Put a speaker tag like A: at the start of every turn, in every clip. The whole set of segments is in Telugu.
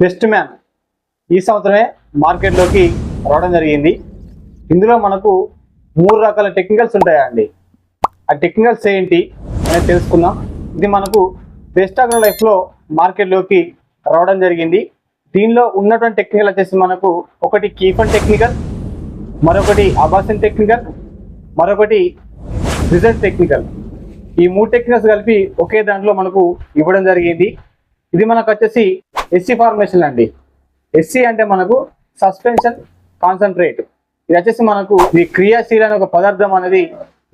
A: బెస్ట్ మ్యాన్ ఈ సంవత్సరమే మార్కెట్లోకి రావడం జరిగింది. ఇందులో మనకు మూడు రకాల టెక్నికల్స్ ఉంటాయండి. ఆ టెక్నికల్స్ ఏంటి అనేది తెలుసుకుందాం. ఇది మనకు బెస్ట్ అగ్రో లైఫ్లో మార్కెట్లోకి రావడం జరిగింది. దీనిలో ఉన్నటువంటి టెక్నికల్ వచ్చేసి మనకు ఒకటి కీఫన్ టెక్నికల్ మరొకటి అబాసిన్ టెక్నికల్ మరొకటి రిజల్ట్ టెక్నికల్. ఈ మూడు టెక్నికల్స్ కలిపి ఒకే దాంట్లో మనకు ఇవ్వడం జరిగింది. ఇది మనకు వచ్చేసి ఎస్సీ ఫార్మేషన్ అండి. ఎస్సీ అంటే మనకు సస్పెన్షన్ కాన్సన్ట్రేట్ ఇది వచ్చేసి మనకు ఈ క్రియాశీల అనే ఒక పదార్థం అనేది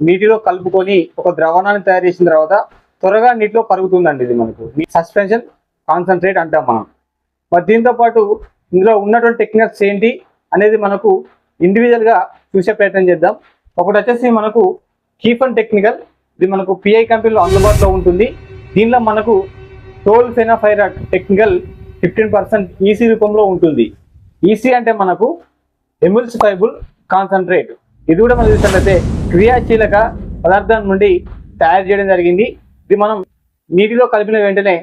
A: నీటిలో కలుపుకొని ఒక ద్రవణాన్ని తయారు చేసిన తర్వాత త్వరగా నీటిలో పరుగుతుందండి ఇది మనకు. సస్పెన్షన్ కాన్సన్ట్రేట్ అంటాం మనం. మరి దీంతో పాటు ఇందులో ఉన్నటువంటి టెక్నిక్స్ ఏంటి అనేది మనకు ఇండివిజువల్గా చూసే ప్రయత్నం చేద్దాం. ఒకటి వచ్చేసి మనకు కీఫన్ టెక్నికల్ ఇది మనకు పిఐ కంపెనీలో అందుబాటులో ఉంటుంది. దీనిలో మనకు tolfenpyrad technical fifteen percent EC రూపంలో ఉంటుంది. ఈసీ అంటే మనకు ఎమిల్సిఫైబుల్ కాన్సన్ట్రేట్ ఇది కూడా మనం చూసినట్లయితే క్రియాశీలక పదార్థం నుండి తయారు చేయడం జరిగింది. ఇది మనం నీటిలో కలిపిన వెంటనే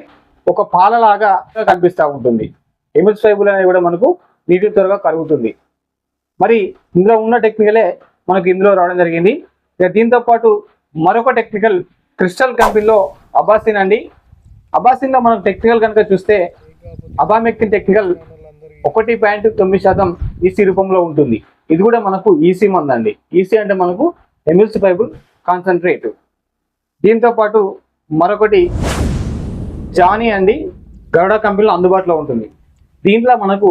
A: ఒక పాలలాగా కనిపిస్తూ ఉంటుంది. ఎమిల్సిఫైబుల్ అనేది కూడా మనకు నీటి త్వరగా కరుగుతుంది. మరి ఇందులో ఉన్న టెక్నికలే మనకు ఇందులో రావడం జరిగింది. ఇక దీంతో పాటు మరొక టెక్నికల్ క్రిస్టల్ కంపెనీలో అబాసిన్ అండి. అబాసిన్లో మనం టెక్నికల్ కనుక చూస్తే అబామెక్టిన్ టెక్నికల్ ఒకటి పాయింట్ తొమ్మిది శాతం ఈసీ రూపంలో ఉంటుంది. ఇది కూడా మనకు ఈసీ మంది అండి ఈసీ అంటే మనకు ఎమిల్సిఫైబుల్ కాన్సన్ట్రేట్. దీంతో పాటు మరొకటి జానీ అండి. గరుడ కంపెనీలో అందుబాటులో ఉంటుంది. దీంట్లో మనకు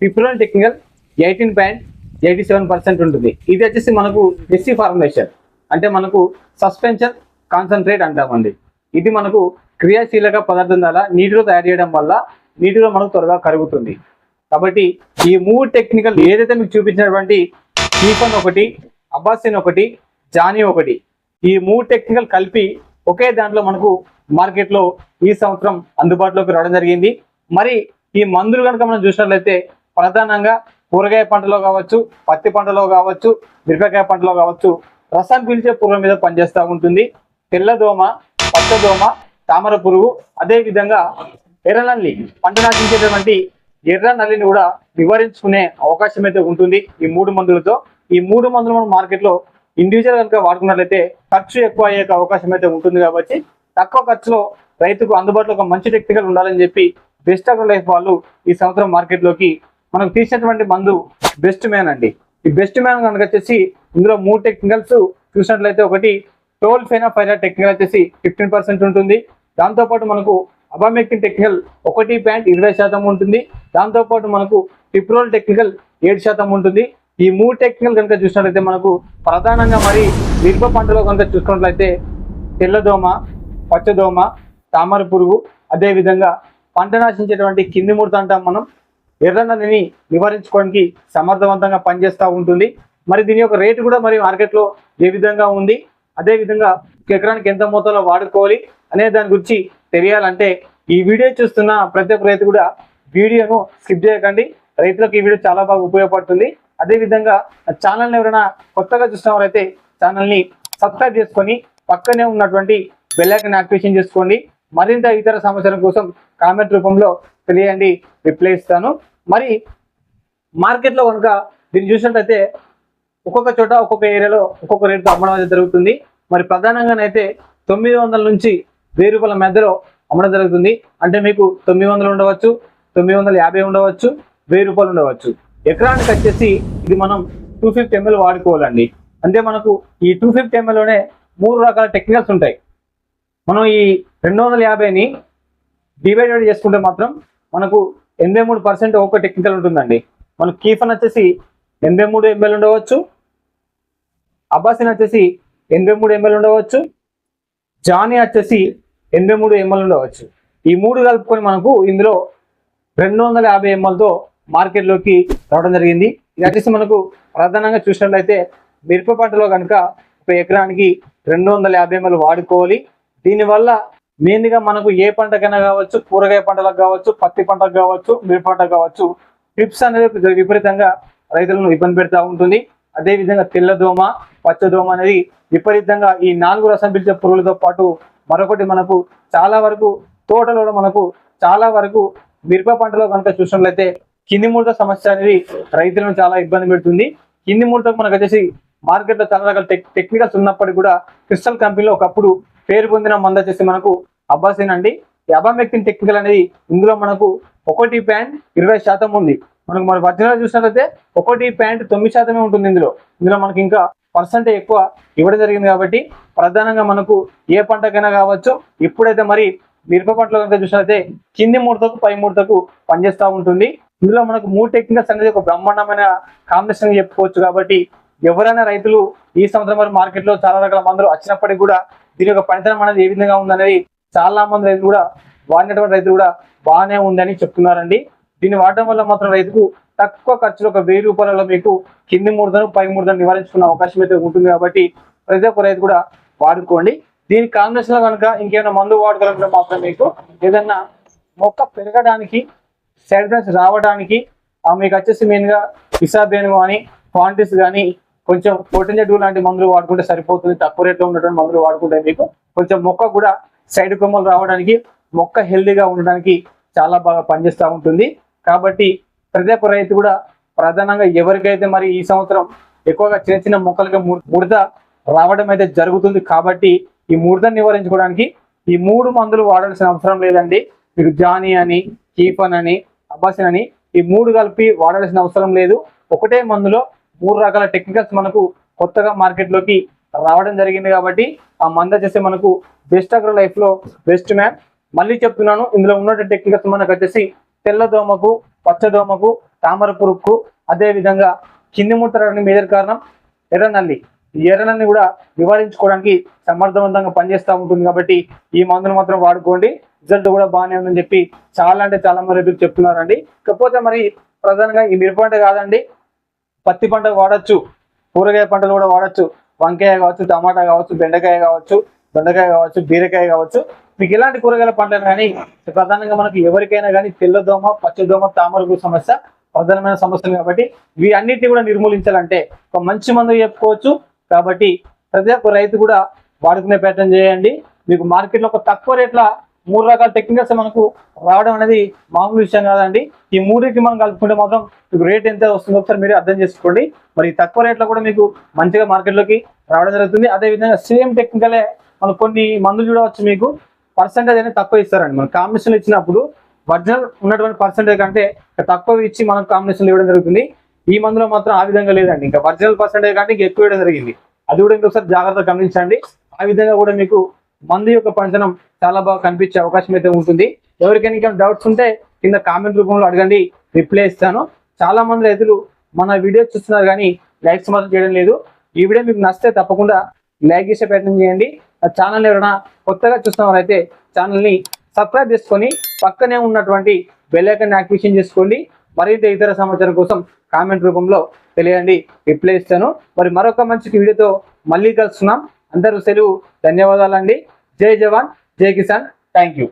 A: పిప్రోన్ technical eighteen point eighty seven percent ఉంటుంది. ఇది వచ్చేసి మనకు ఎస్సీ ఫార్ములేషన్. అంటే మనకు సస్పెన్షన్ కాన్సన్ట్రేట్ అంటామండి. ఇది మనకు క్రియాశీలక పదార్థం ద్వారా నీటిలో తయారు చేయడం వల్ల నీటిలో మనకు త్వరగా కరుగుతుంది. కాబట్టి ఈ మూడు టెక్నికల్ ఏదైతే మీకు చూపించినటువంటి స్టీఫన్ ఒకటి అబ్బాసిన్ ఒకటి జానీ ఒకటి ఈ మూడు టెక్నికల్ కలిపి ఒకే దాంట్లో మనకు మార్కెట్లో ఈ సంవత్సరం అందుబాటులోకి రావడం జరిగింది. మరి ఈ మందులు కనుక మనం చూసినట్లయితే ప్రధానంగా కూరగాయ పంటలో కావచ్చు పత్తి పంటలో కావచ్చు మిరపకాయ పంటలో కావచ్చు రసం పీల్చే పురుగుల మీద పనిచేస్తూ ఉంటుంది. తెల్లదోమ పచ్చదోమ తామర పురుగు అదేవిధంగా ఎర్ర నల్లి పంట నాశించేటటువంటి ఎర్ర నల్లిని కూడా నివారించుకునే అవకాశం అయితే ఉంటుంది ఈ మూడు మందులతో. ఈ మూడు మందులు మనం మార్కెట్లో ఇండివిజువల్ కనుక వాడుకున్నట్లయితే ఖర్చు ఎక్కువ అయ్యే అవకాశం అయితే ఉంటుంది కాబట్టి తక్కువ ఖర్చులో రైతుకు అందుబాటులో ఒక మంచి టెక్నికల్ ఉండాలని చెప్పి బెస్ట్ అగ్రో లైఫ్ వాళ్ళు ఈ సంవత్సరం మార్కెట్లోకి మనకు తీసినటువంటి మందు బెస్ట్ మ్యాన్ అండి. ఈ బెస్ట్ మ్యాన్ కనుక వచ్చేసి ఇందులో మూడు టెక్నికల్స్ చూసినట్లయితే ఒకటి టోల్ ఫెనాఫైరా టెక్నికల్ వచ్చేసి ఫిఫ్టీన్ పర్సెంట్ ఉంటుంది. దాంతోపాటు మనకు అబామెక్టిన్ టెక్నికల్ ఒకటి పాయింట్ ఇరవై శాతం ఉంటుంది. దాంతోపాటు మనకు టిప్రోల్ టెక్నికల్ ఏడు శాతం ఉంటుంది. ఈ మూడు టెక్నికల్ కనుక చూసినట్లయితే మనకు ప్రధానంగా మరి మిరప పంటలో కనుక చూసుకున్నట్లయితే తెల్లదోమ పచ్చదోమ తామర పురుగు అదేవిధంగా పంట నాశించేటువంటి కింది ముడత అంటాం మనం. ఎర్రనల్లిని నివారించుకోవడానికి సమర్థవంతంగా పనిచేస్తూ ఉంటుంది. మరి దీని యొక్క రేటు కూడా మరి మార్కెట్లో ఏ విధంగా ఉంది? అదేవిధంగా ఎకరానికి ఎంత మోతాదులో వాడుకోవాలి? అనే దాని గురించి తెలియాలంటే ఈ వీడియో చూస్తున్న ప్రతి ఒక్క రైతు కూడా వీడియోను స్కిప్ చేయకండి. రైతులకు ఈ వీడియో చాలా బాగా ఉపయోగపడుతుంది. అదేవిధంగా ఛానల్ని ఎవరైనా కొత్తగా చూసిన వారైతే ఛానల్ని సబ్స్క్రైబ్ చేసుకొని పక్కనే ఉన్నటువంటి బెల్లైకన్ యాక్టివేషన్ చేసుకోండి. మరింత ఇతర సమాచారం కోసం కామెంట్ రూపంలో తెలియండి. రిప్లై ఇస్తాను. మరి మార్కెట్లో కనుక దీన్ని చూసినట్లయితే ఒక్కొక్క చోట ఒక్కొక్క ఏరియాలో ఒక్కొక్క రేటుతో అమ్మడం అనేది జరుగుతుంది. మరి ప్రధానంగానైతే తొమ్మిది వందల నుంచి వెయ్యి రూపాయల మధ్యలో అమ్మడం జరుగుతుంది. అంటే మీకు తొమ్మిది వందలు ఉండవచ్చు తొమ్మిది వందల యాభై ఉండవచ్చు వెయ్యి రూపాయలు ఉండవచ్చు ఎకరానికి వచ్చేసి ఇది మనం టూ ఫిఫ్టీ ఎంఎల్ వాడుకోవాలండి. అంటే మనకు ఈ టూ ఫిఫ్టీ ఎంఎల్లోనే మూడు రకాల టెక్నికల్స్ ఉంటాయి. మనం ఈ రెండు వందల యాభైని డివైడెడ్ చేసుకుంటే మాత్రం మనకు ఎనభై మూడు పర్సెంట్ ఒక్క టెక్నికల్ ఉంటుందండి. మనకు కీఫన్ వచ్చేసి ఎనభై మూడు ఎంఎల్ ఉండవచ్చు అబ్బాసిన్ వచ్చేసి ఎనభై మూడు ఎంఎల్ ఉండవచ్చు జానీ వచ్చేసి ఎనభై మూడు ఎంఎల్ ఉండవచ్చు ఈ మూడు కలుపుకొని మనకు ఇందులో రెండు వందల యాభై ఎంఎల్తో మార్కెట్లోకి రావడం జరిగింది. ఇది వచ్చేసి మనకు ప్రధానంగా చూసినట్లయితే మిరప పంటలో కనుక ఒక ఎకరానికి రెండు వందల యాభై ఎంఎల్ వాడుకోవాలి. దీనివల్ల మెయిన్గా మనకు ఏ పంటకైనా కావచ్చు కూరగాయ పంటలకు కావచ్చు పత్తి పంటకు కావచ్చు మిరప పంటకు కావచ్చు ట్రిప్స్ అనేది విపరీతంగా రైతులను ఇబ్బంది పెడతా ఉంటుంది. అదే విధంగా తెల్లదోమ పచ్చదోమ అనేది విపరీతంగా ఈ నాలుగు రసం పిలిచే పురుగులతో పాటు మరొకటి మనకు చాలా వరకు తోటలో మనకు చాలా వరకు మిరప పంటలో కనుక చూసినట్లయితే కింది ముడత సమస్య అనేది రైతులను చాలా ఇబ్బంది పెడుతుంది. కింది ముడతకు మనకు వచ్చేసి మార్కెట్లో చాలా రకాల టెక్ టెక్నికల్స్ ఉన్నప్పటికీ కూడా క్రిస్టల్ కంపెనీలో ఒకప్పుడు పేరు పొందిన మంద వచ్చేసి మనకు అబ్బాసిన్ అండి. ఈ అబామెక్టిన్ టెక్నికల్ అనేది ఇందులో మనకు ఒకటి పాయింట్ ఇరవై శాతం ఉంది. మనకు మన వజ్రాలు చూసినట్లయితే ఒకటి పాయింట్ తొమ్మిది శాతమే ఉంటుంది ఇందులో. ఇందులో మనకి ఇంకా పర్సెంట్ ఎక్కువ ఇవ్వడం జరిగింది కాబట్టి ప్రధానంగా మనకు ఏ పంటకైనా కావచ్చు. ఇప్పుడైతే మరి మిరప పంటలు కనుక చూసినట్లయితే కింది ముడతకు పై ముడతకు పనిచేస్తూ ఉంటుంది. ఇందులో మనకు మూడు టెక్నికల్స్ అనేది ఒక బ్రహ్మాండమైన కాంబినేషన్ చెప్పుకోవచ్చు కాబట్టి ఎవరైనా రైతులు ఈ సంవత్సరం మరి మార్కెట్లో చాలా రకాల మందులు వచ్చినప్పటికీ కూడా దీని యొక్క పనితనం అనేది ఏ విధంగా ఉందనేది చాలా మంది రైతులు కూడా వాడినటువంటి రైతులు కూడా బాగానే ఉందని చెప్తున్నారండి. దీన్ని వాడటం వల్ల మాత్రం రైతుకు తక్కువ ఖర్చులో ఒక వెయ్యి రూపాయలలో మీకు కింది ముడతను పై మూడదను నివారించుకునే అవకాశం అయితే ఉంటుంది కాబట్టి ప్రతి ఒక్క రైతు కూడా వాడుకోండి. దీని కాంబినేషన్లో కనుక ఇంకేమైనా మందు వాడుకోవాలంటే మాత్రం మీకు ఏదన్నా మొక్క పెరగడానికి సైడ్ రావడానికి ఆ మీకు వచ్చేసి మెయిన్గా ఇసాబేన్ కానీ క్వాంటిస్ కానీ కొంచెం పొటెన్జెడ్ లాంటి మందులు వాడుకుంటే సరిపోతుంది. తక్కువ రేట్లో ఉన్నటువంటి మందులు వాడుకుంటే మీకు కొంచెం మొక్క కూడా సైడ్ కొమ్మలు రావడానికి మొక్క హెల్దీగా ఉండడానికి చాలా బాగా పనిచేస్తూ ఉంటుంది. కాబట్టి ప్రతి ఒక్క రైతు కూడా ప్రధానంగా ఎవరికైతే మరి ఈ సంవత్సరం ఎక్కువగా చిన్న చిన్న మొక్కలకి ముడత రావడం అయితే జరుగుతుంది కాబట్టి ఈ ముడత నివారించుకోవడానికి ఈ మూడు మందులు వాడాల్సిన అవసరం లేదండి. మీకు జానీ అని కీఫన్ అని అబ్బాసిన్ అని ఈ మూడు కలిపి వాడాల్సిన అవసరం లేదు. ఒకటే మందులో మూడు రకాల టెక్నికల్స్ మనకు కొత్తగా మార్కెట్లోకి రావడం జరిగింది కాబట్టి ఆ మందు వచ్చేసి మనకు బెస్ట్ అగ్రో లైఫ్లో బెస్ట్ మ్యాన్. మళ్ళీ చెప్తున్నాను ఇందులో ఉన్న టెక్నికల్స్ మనకు వచ్చేసి తెల్ల దోమకు తామర పురుగుకు అదే విధంగా కింది ముట్టడానికి మేజర్ కారణం ఎర్రనల్లి. ఈ ఎర్రనల్ని కూడా నివారించుకోవడానికి సమర్థవంతంగా పనిచేస్తూ ఉంటుంది కాబట్టి ఈ మందును మాత్రం వాడుకోండి. రిజల్ట్ కూడా బాగానే ఉందని చెప్పి చాలా అంటే చాలా మంది రైతులు చెప్తున్నారండి. కాకపోతే మరి ప్రధానంగా ఈ మిరప పంట కాదండి పత్తి పంట వాడచ్చు కూరగాయ పంటలు కూడా వాడచ్చు వంకాయ కావచ్చు టమాటా కావచ్చు బెండకాయ కావచ్చు దొండకాయ కావచ్చు బీరకాయ కావచ్చు. మీకు ఎలాంటి కూరగాయల పంటలు కానీ ప్రధానంగా మనకు ఎవరికైనా కానీ తెల్లదోమ పచ్చదోమ తామరకు సమస్య ప్రధానమైన సమస్యలు కాబట్టి ఇవి అన్నిటిని కూడా నిర్మూలించాలంటే ఒక మంచి మందు చెప్పుకోవచ్చు. కాబట్టి ప్రతి ఒక్క రైతు కూడా వాడుకునే ప్రయత్నం చేయండి. మీకు మార్కెట్లో ఒక తక్కువ రేట్ల మూడు రకాల టెక్నికల్స్ మనకు రావడం అనేది మామూలు విషయం కాదండి. ఈ మూడింటికి మనం కలుపుకుంటే మాత్రం మీకు రేట్ ఎంత వస్తుందో ఒకసారి మీరు అర్థం చేసుకోండి. మరి తక్కువ రేట్లో కూడా మీకు మంచిగా మార్కెట్లోకి రావడం జరుగుతుంది. అదే విధంగా సేమ్ టెక్నికలే మనం కొన్ని మందులు చూడవచ్చు మీకు. పర్సంటేజ్ అనేది తక్కువ ఇస్తారండి. మనం కాంబినేషన్ ఇచ్చినప్పుడు ఒరిజినల్ ఉన్నటువంటి పర్సంటేజ్ కంటే తక్కువ ఇచ్చి మనం కాంబినేషన్ ఇవ్వడం జరుగుతుంది. ఈ మందులో మాత్రం ఆ విధంగా లేదండి. ఇంకా ఒరిజినల్ పర్సంటేజ్ కంటే ఇంకా ఎక్కువ ఇవ్వడం జరిగింది. అది కూడా ఇంకొకసారి జాగ్రత్తగా గమనించండి. ఆ విధంగా కూడా మీకు మందు యొక్క పంచనం చాలా బాగా కనిపించే అవకాశం అయితే ఉంటుంది. ఎవరికైనా ఇంకా డౌట్స్ ఉంటే కింద కామెంట్ రూపంలో అడగండి. రిప్లై ఇస్తాను. చాలా మంది రైతులు మన వీడియో చూస్తున్నారు కానీ లైక్స్ మాత్రం చేయడం లేదు. ఈ వీడియో మీకు నచ్చితే తప్పకుండా లైక్ చేసే ప్రయత్నం చేయండి. ఛానల్ ఎవరైనా కొత్తగా చూస్తున్నవారైతే ఛానల్ని సబ్స్క్రైబ్ చేసుకొని పక్కనే ఉన్నటువంటి బెల్లైకన్ యాక్టివేషన్ చేసుకోండి. మరింత ఇతర సమాచారం కోసం కామెంట్ రూపంలో తెలియండి. రిప్లై ఇస్తాను. మరి మరొక మంచి వీడియోతో మళ్ళీ కలుస్తున్నాం అందరూ సెలవు. ధన్యవాదాలండి. జై జవాన్. జై కిసాన్. Thank you